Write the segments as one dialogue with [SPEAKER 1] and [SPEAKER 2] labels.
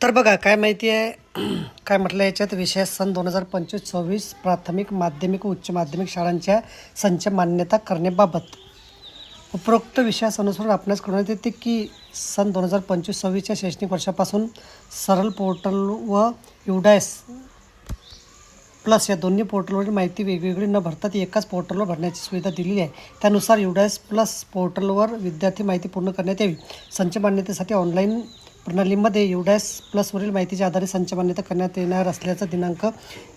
[SPEAKER 1] तर बघा काय माहिती आहे काय म्हटलं याच्यात? विषय सन दोन हजार पंचवीस सव्वीस प्राथमिक माध्यमिक उच्च माध्यमिक शाळांच्या संच मान्यता करण्याबाबत. उपरोक्त विषयास अनुसरून आपणास करण्यात येते की सन दोन हजार पंचवीस सव्वीसच्या शैक्षणिक वर्षापासून सरळ पोर्टल व युडायस प्लस या दोन्ही पोर्टलवरील माहिती वेगवेगळी न भरता ती एकाच पोर्टलवर भरण्याची सुविधा दिलेली आहे. त्यानुसार युडायस प्लस पोर्टलवर विद्यार्थी माहिती पूर्ण करण्यात यावी. संच मान्यतेसाठी ऑनलाईन प्रणालीमध्ये युडॅस प्लसवरील माहितीच्या आधारे संच मान्यता करण्यात येणार असल्याचा दिनांक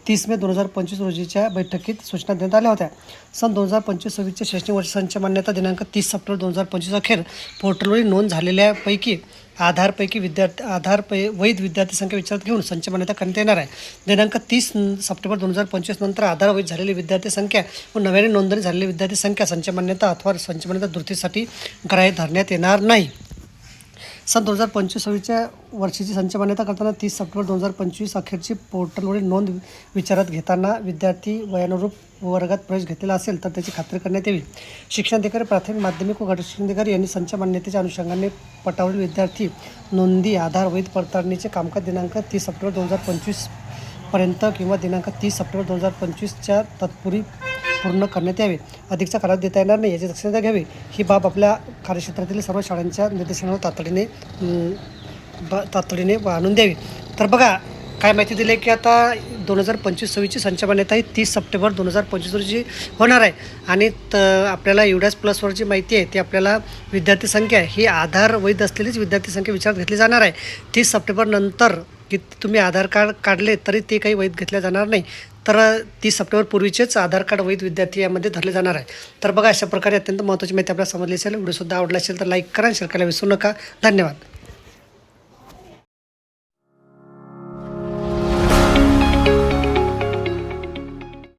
[SPEAKER 1] तीस मे दोन हजार पंचवीस रोजीच्या बैठकीत सूचना देण्यात आल्या होत्या. सन दोन हजार पंचवीस सव्वीसच्या शैक्षणिक वर्ष संच मान्यता दिनांक तीस सप्टेंबर दोन हजार पंचवीस अखेर पोर्टलवरील नोंद झालेल्यापैकी आधारपैकी विद्यार्थी आधार पै वैध विद्यार्थी संख्या विचारात घेऊन संच मान्यता करण्यात येणार आहे. दिनांक तीस सप्टेंबर दोन हजार पंचवीस नंतर आधार वैध झालेली विद्यार्थी संख्या व नव्याने नोंदणी झालेली विद्यार्थी संख्या संच मान्यता अथवा संच मान्यता दुरुस्तीसाठी ग्राह्य धरण्यात येणार नाही. सन दोन हजार पंचवीस सव्वीसच्या वर्षीची संच मान्यता करताना तीस सप्टेंबर दोन हजार पंचवीस अखेरची पोर्टलवरील नोंद विचारात घेताना विद्यार्थी वयानुरूप वर्गात प्रवेश घेतलेला असेल तर त्याची खात्री करण्यात यावी. शिक्षणाधिकारी प्राथमिक माध्यमिक व गटशिक्षणाधिकारी यांनी संच मान्यतेच्या अनुषंगाने पटावरील विद्यार्थी नोंदी आधार वैध पडताळणीचे कामकाज दिनांक तीस सप्टेंबर दोन हजार पंचवीसपर्यंत किंवा दिनांक तीस सप्टेंबर दोन हजार पंचवीसच्या तत्पूर्वी पूर्ण करण्यात यावे. अधिकचा कालावधी देता येणार नाही याची दक्षता घ्यावी. ही बाब आपल्या कार्यक्षेत्रातील सर्व शाळांच्या निर्देशनावर तातडीने बा तातडीने आणून द्यावी. तर बघा काय माहिती दिली आहे की आता दोन हजार पंचवीस सव्वीसची संचामान्यता ही तीस सप्टेंबर दोन हजार पंचवीस रोजी होणार आहे. आणि त आपल्याला एवढ्याच प्लसवर जी माहिती आहे ती आपल्याला विद्यार्थी संख्या ही आधार वैध असलेलीच विद्यार्थी संख्या विचारात घेतली जाणार आहे. तीस सप्टेंबरनंतर की तुम्ही आधार कार्ड काढले तरी ते काही वैध घेतल्या जाणार नाही. तर तीस सप्टेंबर पूर्वीचेच आधार कार्ड वैध विद्यार्थी यामध्ये धरले जाणार आहे तर बघा अशा प्रकारे अत्यंत महत्त्वाची माहिती आपल्याला समजली असेल व्हिडिओसुद्धा आवडला असेल तर लाईक करा शेअर करायला विसरू नका. धन्यवाद.